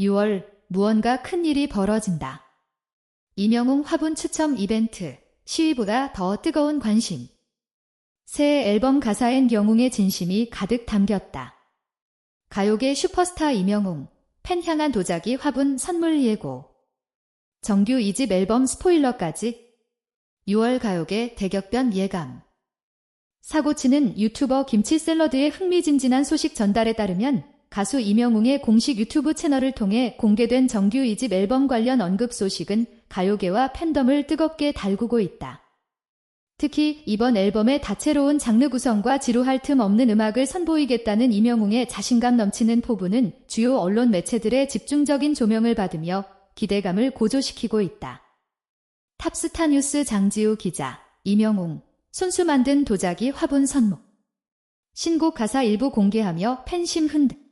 6월 무언가 큰 일이 벌어진다. 이명웅 화분 추첨 이벤트 시위보다 더 뜨거운 관심. 새 앨범 가사엔 영웅의 진심이 가득 담겼다. 가요계 슈퍼스타 이명웅, 팬 향한 도자기 화분 선물 예고. 정규 2집 앨범 스포일러까지 6월 가요계 대격변 예감. 사고치는 유튜버 김치 샐러드의 흥미진진한 소식 전달에 따르면 가수 이명웅의 공식 유튜브 채널을 통해 공개된 정규 2집 앨범 관련 언급 소식은 가요계와 팬덤을 뜨겁게 달구고 있다. 특히 이번 앨범의 다채로운 장르 구성과 지루할 틈 없는 음악을 선보이겠다는 이명웅의 자신감 넘치는 포부는 주요 언론 매체들의 집중적인 조명을 받으며 기대감을 고조시키고 있다. 탑스타 뉴스 장지우 기자, 이명웅, 손수 만든 도자기 화분 선목. 신곡 가사 일부 공개하며 팬심 흔들.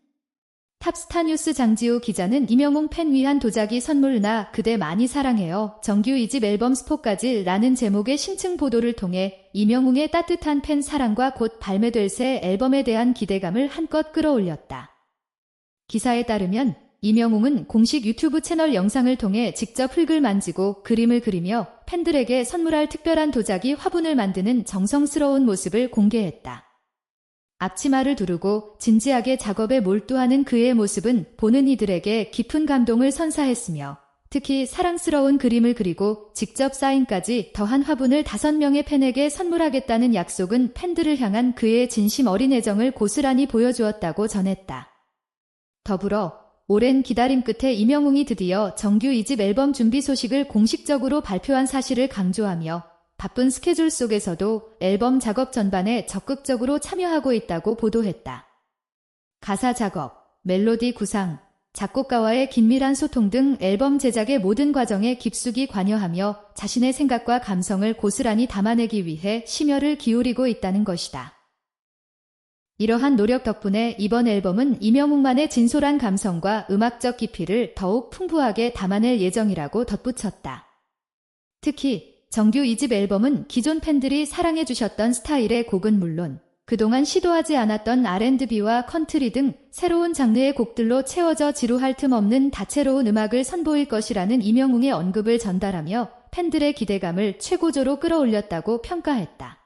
탑스타 뉴스 장지우 기자는 이명웅 팬 위한 도자기 선물 나 그대 많이 사랑해요. 정규 2집 앨범 스포까지 라는 제목의 심층 보도를 통해 이명웅의 따뜻한 팬 사랑과 곧 발매될 새 앨범에 대한 기대감을 한껏 끌어올렸다. 기사에 따르면 이명웅은 공식 유튜브 채널 영상을 통해 직접 흙을 만지고 그림을 그리며 팬들에게 선물할 특별한 도자기 화분을 만드는 정성스러운 모습을 공개했다. 앞치마를 두르고 진지하게 작업에 몰두하는 그의 모습은 보는 이들에게 깊은 감동을 선사했으며 특히 사랑스러운 그림을 그리고 직접 사인까지 더한 화분을 다섯 명의 팬에게 선물하겠다는 약속은 팬들을 향한 그의 진심 어린 애정을 고스란히 보여주었다고 전했다. 더불어 오랜 기다림 끝에 이명웅이 드디어 정규 2집 앨범 준비 소식을 공식적으로 발표한 사실을 강조하며 바쁜 스케줄 속에서도 앨범 작업 전반에 적극적으로 참여하고 있다고 보도했다. 가사 작업, 멜로디 구상, 작곡가와의 긴밀한 소통 등 앨범 제작의 모든 과정에 깊숙이 관여하며 자신의 생각과 감성을 고스란히 담아내기 위해 심혈을 기울이고 있다는 것이다. 이러한 노력 덕분에 이번 앨범은 이명웅만의 진솔한 감성과 음악적 깊이를 더욱 풍부하게 담아낼 예정이라고 덧붙였다. 특히 정규 2집 앨범은 기존 팬들이 사랑해주셨던 스타일의 곡은 물론 그동안 시도하지 않았던 R&B와 컨트리 등 새로운 장르의 곡들로 채워져 지루할 틈 없는 다채로운 음악을 선보일 것이라는 이명웅의 언급을 전달하며 팬들의 기대감을 최고조로 끌어올렸다고 평가했다.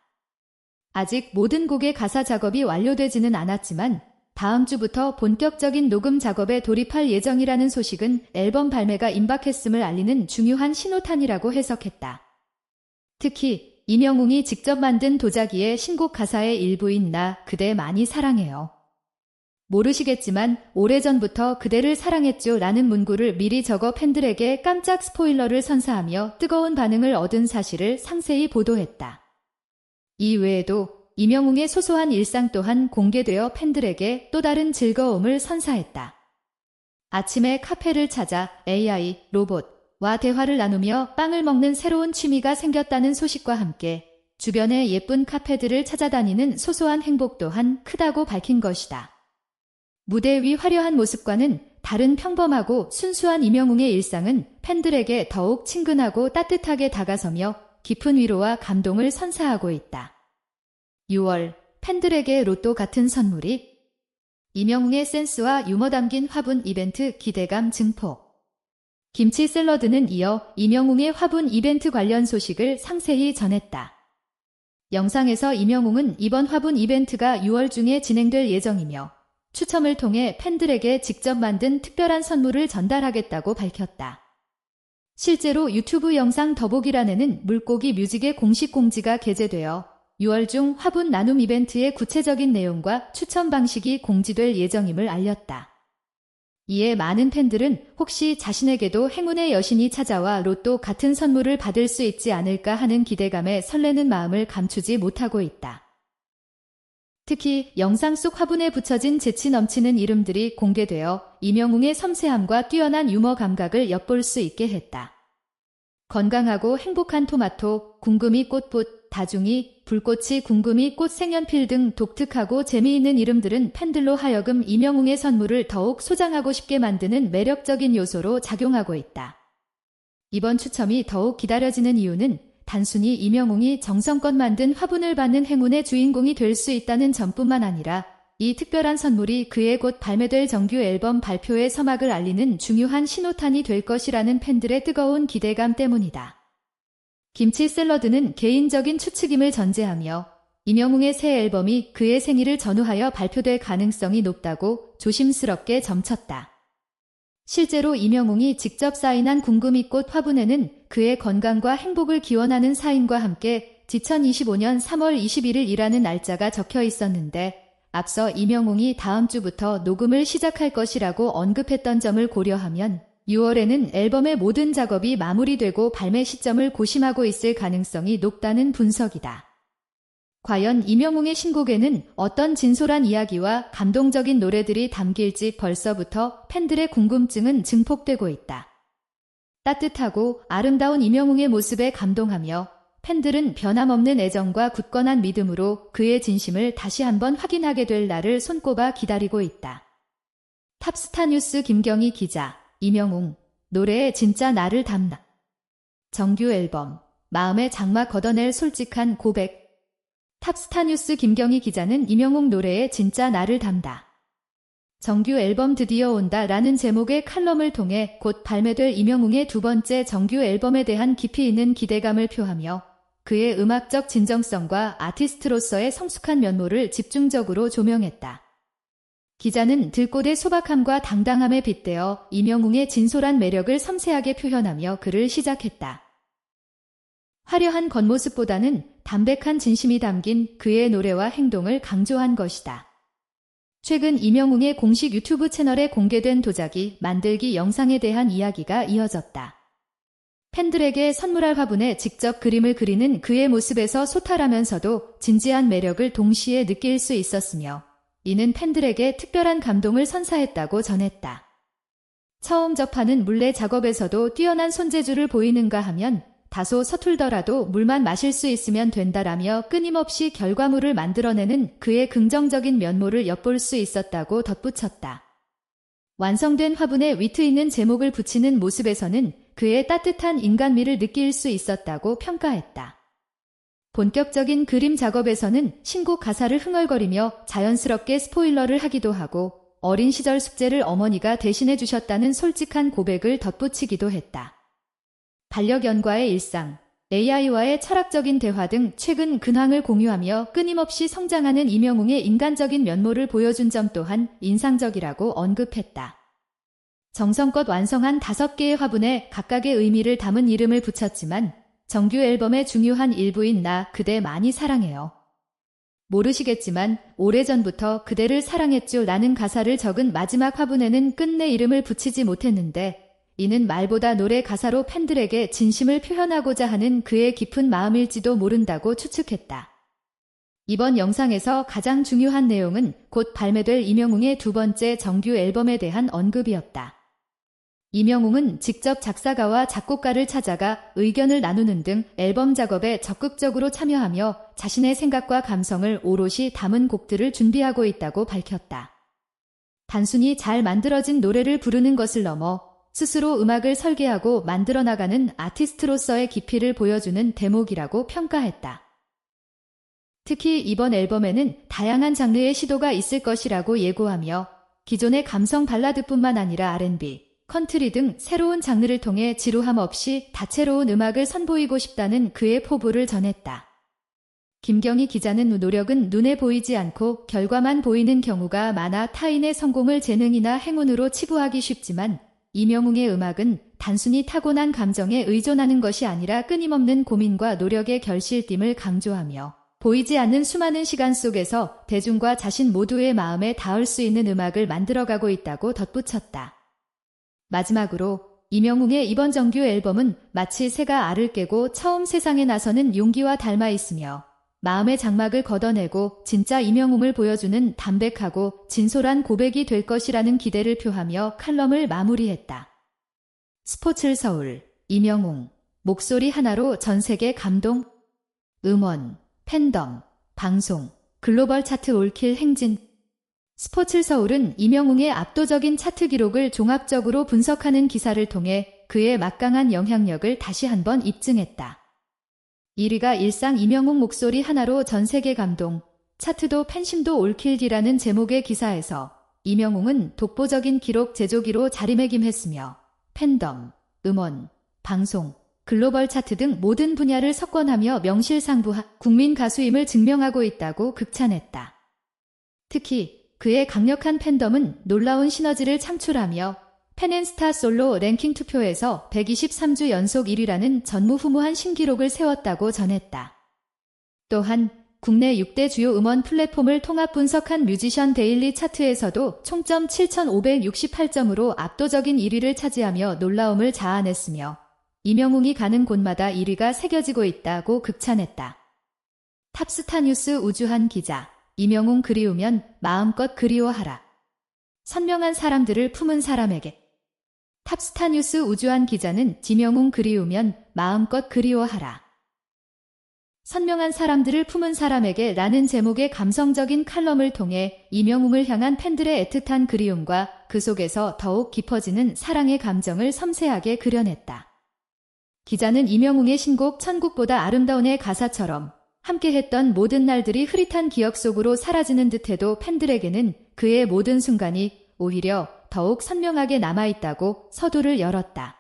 아직 모든 곡의 가사 작업이 완료되지는 않았지만 다음 주부터 본격적인 녹음 작업에 돌입할 예정이라는 소식은 앨범 발매가 임박했음을 알리는 중요한 신호탄이라고 해석했다. 특히 이명웅이 직접 만든 도자기의 신곡 가사의 일부인 나 그대 많이 사랑해요. 모르시겠지만 오래전부터 그대를 사랑했죠 라는 문구를 미리 적어 팬들에게 깜짝 스포일러를 선사하며 뜨거운 반응을 얻은 사실을 상세히 보도했다. 이 외에도 이명웅의 소소한 일상 또한 공개되어 팬들에게 또 다른 즐거움을 선사했다. 아침에 카페를 찾아 AI, 로봇, 와 대화를 나누며 빵을 먹는 새로운 취미가 생겼다는 소식과 함께 주변의 예쁜 카페들을 찾아다니는 소소한 행복 또한 크다고 밝힌 것이다. 무대 위 화려한 모습과는 다른 평범하고 순수한 이명웅의 일상은 팬들에게 더욱 친근하고 따뜻하게 다가서며 깊은 위로와 감동을 선사하고 있다. 6월 팬들에게 로또 같은 선물이 이명웅의 센스와 유머 담긴 화분 이벤트 기대감 증폭 김치 샐러드는 이어 이명웅의 화분 이벤트 관련 소식을 상세히 전했다. 영상에서 이명웅은 이번 화분 이벤트가 6월 중에 진행될 예정이며 추첨을 통해 팬들에게 직접 만든 특별한 선물을 전달하겠다고 밝혔다. 실제로 유튜브 영상 더보기란에는 물고기 뮤직의 공식 공지가 게재되어 6월 중 화분 나눔 이벤트의 구체적인 내용과 추첨 방식이 공지될 예정임을 알렸다. 이에 많은 팬들은 혹시 자신에게도 행운의 여신이 찾아와 로또 같은 선물을 받을 수 있지 않을까 하는 기대감에 설레는 마음을 감추지 못하고 있다. 특히 영상 속 화분에 붙여진 재치 넘치는 이름들이 공개되어 이명웅의 섬세함과 뛰어난 유머 감각을 엿볼 수 있게 했다. 건강하고 행복한 토마토, 궁금이 꽃붓, 다중이, 불꽃이 궁금이 꽃 색연필 등 독특하고 재미있는 이름들은 팬들로 하여금 이명웅의 선물을 더욱 소장하고 싶게 만드는 매력적인 요소로 작용하고 있다. 이번 추첨이 더욱 기다려지는 이유는 단순히 이명웅이 정성껏 만든 화분을 받는 행운의 주인공이 될 수 있다는 점뿐만 아니라 이 특별한 선물이 그의 곧 발매될 정규 앨범 발표의 서막을 알리는 중요한 신호탄이 될 것이라는 팬들의 뜨거운 기대감 때문이다. 김치 샐러드는 개인적인 추측임을 전제하며 임영웅의 새 앨범이 그의 생일을 전후하여 발표될 가능성이 높다고 조심스럽게 점쳤다. 실제로 임영웅이 직접 사인한 궁금이꽃 화분에는 그의 건강과 행복을 기원하는 사인과 함께 2025년 3월 21일이라는 날짜가 적혀 있었는데 앞서 임영웅이 다음 주부터 녹음을 시작할 것이라고 언급했던 점을 고려하면 6월에는 앨범의 모든 작업이 마무리되고 발매 시점을 고심하고 있을 가능성이 높다는 분석이다. 과연 임영웅의 신곡에는 어떤 진솔한 이야기와 감동적인 노래들이 담길지 벌써부터 팬들의 궁금증은 증폭되고 있다. 따뜻하고 아름다운 임영웅의 모습에 감동하며 팬들은 변함없는 애정과 굳건한 믿음으로 그의 진심을 다시 한번 확인하게 될 날을 손꼽아 기다리고 있다. 탑스타 뉴스 김경희 기자, 임영웅, 노래에 진짜 나를 담다. 정규 앨범, 마음의 장막 걷어낼 솔직한 고백. 탑스타 뉴스 김경희 기자는 임영웅 노래에 진짜 나를 담다. 정규 앨범 드디어 온다 라는 제목의 칼럼을 통해 곧 발매될 임영웅의 두 번째 정규 앨범에 대한 깊이 있는 기대감을 표하며 그의 음악적 진정성과 아티스트로서의 성숙한 면모를 집중적으로 조명했다. 기자는 들꽃의 소박함과 당당함에 빗대어 임영웅의 진솔한 매력을 섬세하게 표현하며 글을 시작했다. 화려한 겉모습보다는 담백한 진심이 담긴 그의 노래와 행동을 강조한 것이다. 최근 임영웅의 공식 유튜브 채널에 공개된 도자기 만들기 영상에 대한 이야기가 이어졌다. 팬들에게 선물할 화분에 직접 그림을 그리는 그의 모습에서 소탈하면서도 진지한 매력을 동시에 느낄 수 있었으며 이는 팬들에게 특별한 감동을 선사했다고 전했다. 처음 접하는 물레 작업에서도 뛰어난 손재주를 보이는가 하면 다소 서툴더라도 물만 마실 수 있으면 된다라며 끊임없이 결과물을 만들어내는 그의 긍정적인 면모를 엿볼 수 있었다고 덧붙였다. 완성된 화분에 위트 있는 제목을 붙이는 모습에서는 그의 따뜻한 인간미를 느낄 수 있었다고 평가했다. 본격적인 그림 작업에서는 신곡 가사를 흥얼거리며 자연스럽게 스포일러를 하기도 하고 어린 시절 숙제를 어머니가 대신해 주셨다는 솔직한 고백을 덧붙이기도 했다. 반려견과의 일상, AI와의 철학적인 대화 등 최근 근황을 공유하며 끊임없이 성장하는 이명웅의 인간적인 면모를 보여준 점 또한 인상적이라고 언급했다. 정성껏 완성한 다섯 개의 화분에 각각의 의미를 담은 이름을 붙였지만 정규 앨범의 중요한 일부인 나 그대 많이 사랑해요. 모르시겠지만 오래전부터 그대를 사랑했죠 라는 가사를 적은 마지막 화분에는 끝내 이름을 붙이지 못했는데 이는 말보다 노래 가사로 팬들에게 진심을 표현하고자 하는 그의 깊은 마음일지도 모른다고 추측했다. 이번 영상에서 가장 중요한 내용은 곧 발매될 이명웅의 두 번째 정규 앨범에 대한 언급이었다. 이명웅은 직접 작사가와 작곡가를 찾아가 의견을 나누는 등 앨범 작업에 적극적으로 참여하며 자신의 생각과 감성을 오롯이 담은 곡들을 준비하고 있다고 밝혔다. 단순히 잘 만들어진 노래를 부르는 것을 넘어 스스로 음악을 설계하고 만들어 나가는 아티스트로서의 깊이를 보여주는 대목이라고 평가했다. 특히 이번 앨범에는 다양한 장르의 시도가 있을 것이라고 예고하며 기존의 감성 발라드뿐만 아니라 R&B, 컨트리 등 새로운 장르를 통해 지루함 없이 다채로운 음악을 선보이고 싶다는 그의 포부를 전했다. 김경희 기자는 노력은 눈에 보이지 않고 결과만 보이는 경우가 많아 타인의 성공을 재능이나 행운으로 치부하기 쉽지만 이명웅의 음악은 단순히 타고난 감정에 의존하는 것이 아니라 끊임없는 고민과 노력의 결실됨을 강조하며 보이지 않는 수많은 시간 속에서 대중과 자신 모두의 마음에 닿을 수 있는 음악을 만들어가고 있다고 덧붙였다. 마지막으로 이명웅의 이번 정규 앨범은 마치 새가 알을 깨고 처음 세상에 나서는 용기와 닮아 있으며 마음의 장막을 걷어내고 진짜 이명웅을 보여주는 담백하고 진솔한 고백이 될 것이라는 기대를 표하며 칼럼을 마무리했다. 스포츠 서울 이명웅. 목소리 하나로 전 세계 감동. 음원 팬덤 방송 글로벌 차트 올킬 행진 스포츠 서울은 이명웅의 압도적인 차트 기록을 종합적으로 분석하는 기사를 통해 그의 막강한 영향력을 다시 한번 입증했다. 1위가 일상 이명웅 목소리 하나로 전 세계 감동, 차트도 팬심도 올킬기라는 제목의 기사에서 이명웅은 독보적인 기록 제조기로 자리매김했으며 팬덤, 음원, 방송, 글로벌 차트 등 모든 분야를 석권하며 명실상부한 국민 가수임을 증명하고 있다고 극찬했다. 특히 그의 강력한 팬덤은 놀라운 시너지를 창출하며 팬앤스타 솔로 랭킹 투표에서 123주 연속 1위라는 전무후무한 신기록을 세웠다고 전했다. 또한 국내 6대 주요 음원 플랫폼을 통합 분석한 뮤지션 데일리 차트에서도 총점 7,568점으로 압도적인 1위를 차지하며 놀라움을 자아냈으며 이명웅이 가는 곳마다 1위가 새겨지고 있다고 극찬했다. 탑스타 뉴스 우주한 기자 이명웅 그리우면 마음껏 그리워하라. 선명한 사람들을 품은 사람에게 탑스타 뉴스 우주한 기자는 지명웅 그리우면 마음껏 그리워하라. 선명한 사람들을 품은 사람에게 라는 제목의 감성적인 칼럼을 통해 이명웅을 향한 팬들의 애틋한 그리움과 그 속에서 더욱 깊어지는 사랑의 감정을 섬세하게 그려냈다. 기자는 이명웅의 신곡 천국보다 아름다운의 가사처럼 함께했던 모든 날들이 흐릿한 기억 속으로 사라지는 듯해도 팬들에게는 그의 모든 순간이 오히려 더욱 선명하게 남아있다고 서두를 열었다.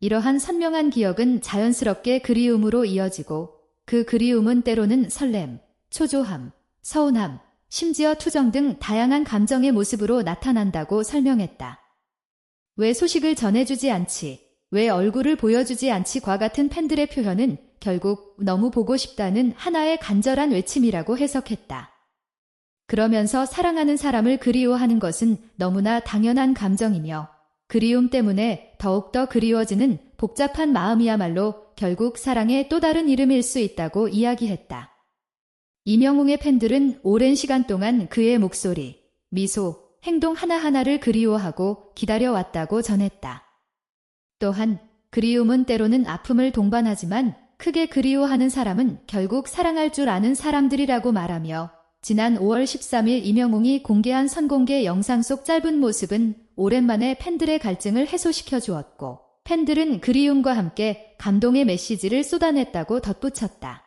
이러한 선명한 기억은 자연스럽게 그리움으로 이어지고 그 그리움은 때로는 설렘, 초조함, 서운함, 심지어 투정 등 다양한 감정의 모습으로 나타난다고 설명했다. 왜 소식을 전해주지 않지? 왜 얼굴을 보여주지 않지?과 같은 팬들의 표현은 결국 너무 보고 싶다는 하나의 간절한 외침이라고 해석했다. 그러면서 사랑하는 사람을 그리워하는 것은 너무나 당연한 감정이며 그리움 때문에 더욱더 그리워지는 복잡한 마음이야말로 결국 사랑의 또 다른 이름일 수 있다고 이야기했다. 이명웅의 팬들은 오랜 시간 동안 그의 목소리, 미소, 행동 하나하나를 그리워하고 기다려왔다고 전했다. 또한 그리움은 때로는 아픔을 동반하지만 크게 그리워하는 사람은 결국 사랑할 줄 아는 사람들이라고 말하며 지난 5월 13일 이명웅이 공개한 선공개 영상 속 짧은 모습은 오랜만에 팬들의 갈증을 해소시켜 주었고 팬들은 그리움과 함께 감동의 메시지를 쏟아냈다고 덧붙였다.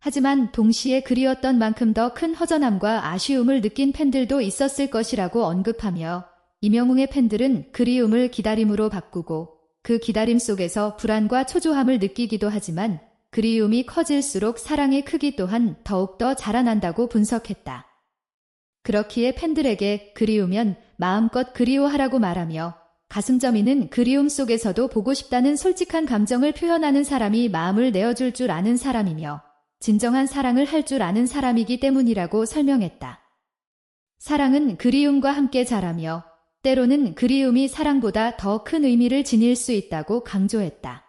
하지만 동시에 그리웠던 만큼 더 큰 허전함과 아쉬움을 느낀 팬들도 있었을 것이라고 언급하며 이명웅의 팬들은 그리움을 기다림으로 바꾸고 그 기다림 속에서 불안과 초조함을 느끼기도 하지만 그리움이 커질수록 사랑의 크기 또한 더욱더 자라난다고 분석했다. 그렇기에 팬들에게 그리우면 마음껏 그리워하라고 말하며 가슴 저미는 그리움 속에서도 보고 싶다는 솔직한 감정을 표현하는 사람이 마음을 내어줄 줄 아는 사람이며 진정한 사랑을 할 줄 아는 사람이기 때문이라고 설명했다. 사랑은 그리움과 함께 자라며 때로는 그리움이 사랑보다 더 큰 의미를 지닐 수 있다고 강조했다.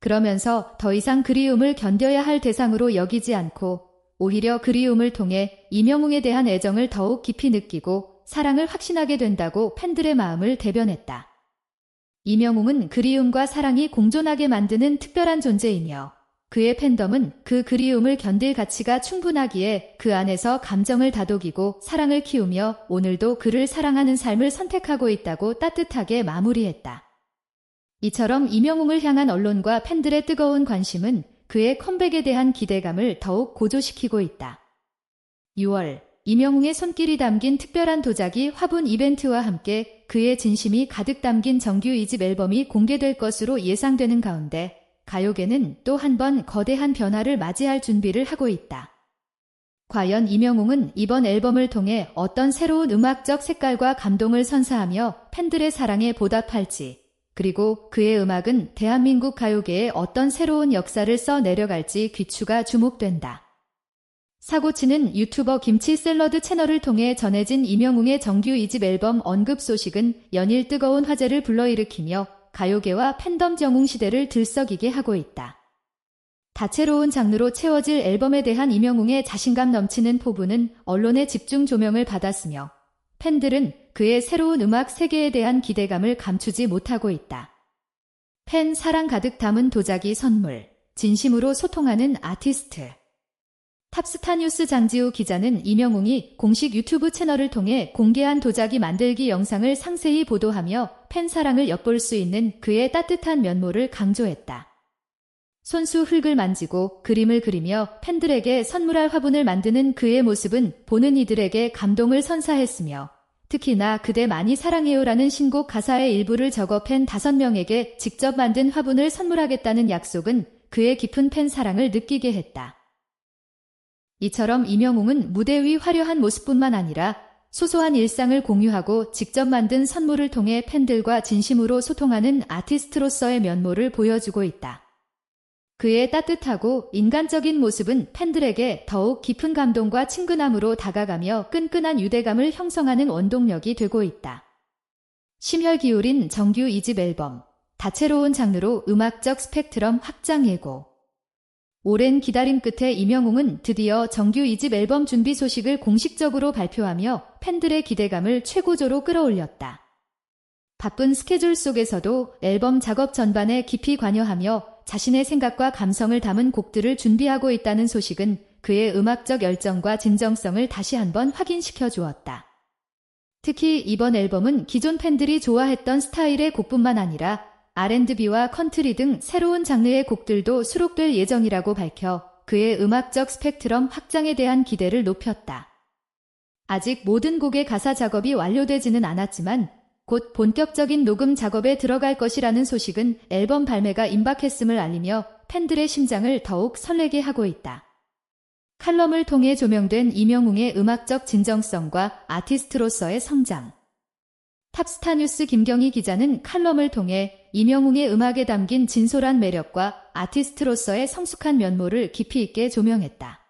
그러면서 더 이상 그리움을 견뎌야 할 대상으로 여기지 않고 오히려 그리움을 통해 이명웅에 대한 애정을 더욱 깊이 느끼고 사랑을 확신하게 된다고 팬들의 마음을 대변했다. 이명웅은 그리움과 사랑이 공존하게 만드는 특별한 존재이며 그의 팬덤은 그 그리움을 견딜 가치가 충분하기에 그 안에서 감정을 다독이고 사랑을 키우며 오늘도 그를 사랑하는 삶을 선택하고 있다고 따뜻하게 마무리했다. 이처럼 이명웅을 향한 언론과 팬들의 뜨거운 관심은 그의 컴백에 대한 기대감을 더욱 고조시키고 있다. 6월 이명웅의 손길이 담긴 특별한 도자기 화분 이벤트와 함께 그의 진심이 가득 담긴 정규 2집 앨범이 공개될 것으로 예상되는 가운데 가요계는 또 한 번 거대한 변화를 맞이할 준비를 하고 있다. 과연 이명웅은 이번 앨범을 통해 어떤 새로운 음악적 색깔과 감동을 선사하며 팬들의 사랑에 보답할지, 그리고 그의 음악은 대한민국 가요계에 어떤 새로운 역사를 써 내려갈지 귀추가 주목된다. 사고치는 유튜버 김치 샐러드 채널을 통해 전해진 이명웅의 정규 2집 앨범 언급 소식은 연일 뜨거운 화제를 불러일으키며 가요계와 팬덤 정웅 시대를 들썩이게 하고 있다. 다채로운 장르로 채워질 앨범에 대한 이명웅의 자신감 넘치는 포부는 언론의 집중 조명을 받았으며 팬들은 그의 새로운 음악 세계에 대한 기대감을 감추지 못하고 있다. 팬 사랑 가득 담은 도자기 선물, 진심으로 소통하는 아티스트. 탑스타 뉴스 장지우 기자는 이명웅이 공식 유튜브 채널을 통해 공개한 도자기 만들기 영상을 상세히 보도하며 팬 사랑을 엿볼 수 있는 그의 따뜻한 면모를 강조했다. 손수 흙을 만지고 그림을 그리며 팬들에게 선물할 화분을 만드는 그의 모습은 보는 이들에게 감동을 선사했으며 특히나 그대 많이 사랑해요라는 신곡 가사의 일부를 적어 팬 5명에게 직접 만든 화분을 선물하겠다는 약속은 그의 깊은 팬 사랑을 느끼게 했다. 이처럼 이명웅은 무대 위 화려한 모습뿐만 아니라 소소한 일상을 공유하고 직접 만든 선물을 통해 팬들과 진심으로 소통하는 아티스트로서의 면모를 보여주고 있다. 그의 따뜻하고 인간적인 모습은 팬들에게 더욱 깊은 감동과 친근함으로 다가가며 끈끈한 유대감을 형성하는 원동력이 되고 있다. 심혈 기울인 정규 2집 앨범, 다채로운 장르로 음악적 스펙트럼 확장 예고. 오랜 기다림 끝에 이명웅은 드디어 정규 2집 앨범 준비 소식을 공식적으로 발표하며 팬들의 기대감을 최고조로 끌어올렸다. 바쁜 스케줄 속에서도 앨범 작업 전반에 깊이 관여하며 자신의 생각과 감성을 담은 곡들을 준비하고 있다는 소식은 그의 음악적 열정과 진정성을 다시 한번 확인시켜 주었다. 특히 이번 앨범은 기존 팬들이 좋아했던 스타일의 곡뿐만 아니라 R&B와 컨트리 등 새로운 장르의 곡들도 수록될 예정이라고 밝혀 그의 음악적 스펙트럼 확장에 대한 기대를 높였다. 아직 모든 곡의 가사 작업이 완료되지는 않았지만 곧 본격적인 녹음 작업에 들어갈 것이라는 소식은 앨범 발매가 임박했음을 알리며 팬들의 심장을 더욱 설레게 하고 있다. 칼럼을 통해 조명된 이명웅의 음악적 진정성과 아티스트로서의 성장. 탑스타 뉴스 김경희 기자는 칼럼을 통해 이명웅의 음악에 담긴 진솔한 매력과 아티스트로서의 성숙한 면모를 깊이 있게 조명했다.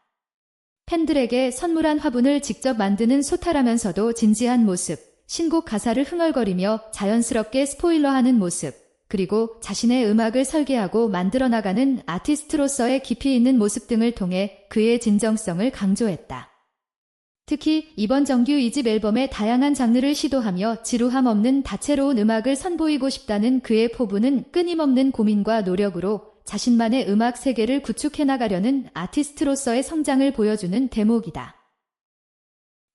팬들에게 선물한 화분을 직접 만드는 소탈하면서도 진지한 모습, 신곡 가사를 흥얼거리며 자연스럽게 스포일러하는 모습, 그리고 자신의 음악을 설계하고 만들어 나가는 아티스트로서의 깊이 있는 모습 등을 통해 그의 진정성을 강조했다. 특히 이번 정규 2집 앨범의 다양한 장르를 시도하며 지루함 없는 다채로운 음악을 선보이고 싶다는 그의 포부는 끊임없는 고민과 노력으로 자신만의 음악 세계를 구축해 나가려는 아티스트로서의 성장을 보여주는 대목이다.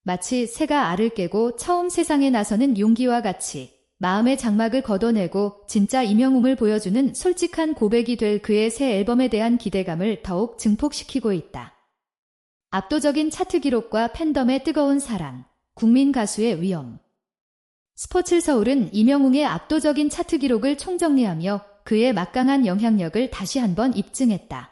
마치 새가 알을 깨고 처음 세상에 나서는 용기와 같이 마음의 장막을 걷어내고 진짜 이명웅을 보여주는 솔직한 고백이 될 그의 새 앨범에 대한 기대감을 더욱 증폭시키고 있다. 압도적인 차트 기록과 팬덤의 뜨거운 사랑, 국민 가수의 위험. 스포츠 서울은 이명웅의 압도적인 차트 기록을 총정리하며 그의 막강한 영향력을 다시 한번 입증했다.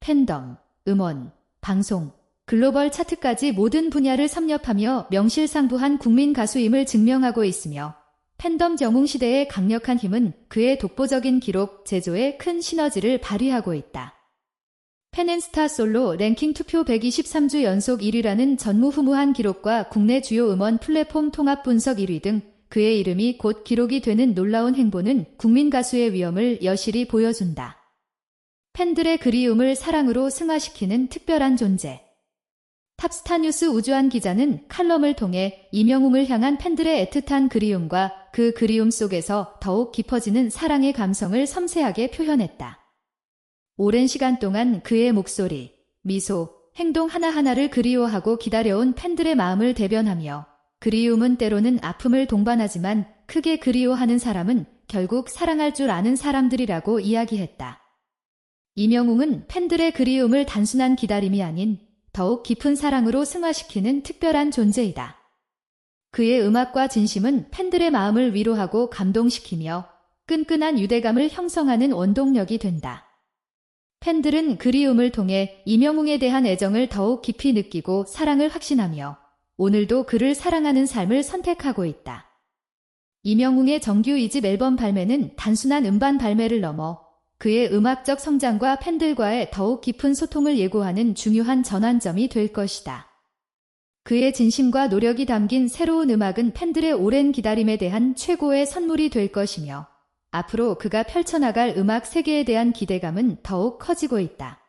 팬덤, 음원, 방송, 글로벌 차트까지 모든 분야를 섭렵하며 명실상부한 국민 가수임을 증명하고 있으며 팬덤 정웅 시대의 강력한 힘은 그의 독보적인 기록 제조에 큰 시너지를 발휘하고 있다. 팬앤스타 솔로 랭킹 투표 123주 연속 1위라는 전무후무한 기록과 국내 주요 음원 플랫폼 통합 분석 1위 등 그의 이름이 곧 기록이 되는 놀라운 행보는 국민 가수의 위엄을 여실히 보여준다. 팬들의 그리움을 사랑으로 승화시키는 특별한 존재. 탑스타 뉴스 우주한 기자는 칼럼을 통해 이명웅을 향한 팬들의 애틋한 그리움과 그 그리움 속에서 더욱 깊어지는 사랑의 감성을 섬세하게 표현했다. 오랜 시간 동안 그의 목소리, 미소, 행동 하나하나를 그리워하고 기다려온 팬들의 마음을 대변하며 그리움은 때로는 아픔을 동반하지만 크게 그리워하는 사람은 결국 사랑할 줄 아는 사람들이라고 이야기했다. 이명웅은 팬들의 그리움을 단순한 기다림이 아닌 더욱 깊은 사랑으로 승화시키는 특별한 존재이다. 그의 음악과 진심은 팬들의 마음을 위로하고 감동시키며 끈끈한 유대감을 형성하는 원동력이 된다. 팬들은 그리움을 통해 이명웅에 대한 애정을 더욱 깊이 느끼고 사랑을 확신하며 오늘도 그를 사랑하는 삶을 선택하고 있다. 이명웅의 정규 2집 앨범 발매는 단순한 음반 발매를 넘어 그의 음악적 성장과 팬들과의 더욱 깊은 소통을 예고하는 중요한 전환점이 될 것이다. 그의 진심과 노력이 담긴 새로운 음악은 팬들의 오랜 기다림에 대한 최고의 선물이 될 것이며 앞으로 그가 펼쳐나갈 음악 세계에 대한 기대감은 더욱 커지고 있다.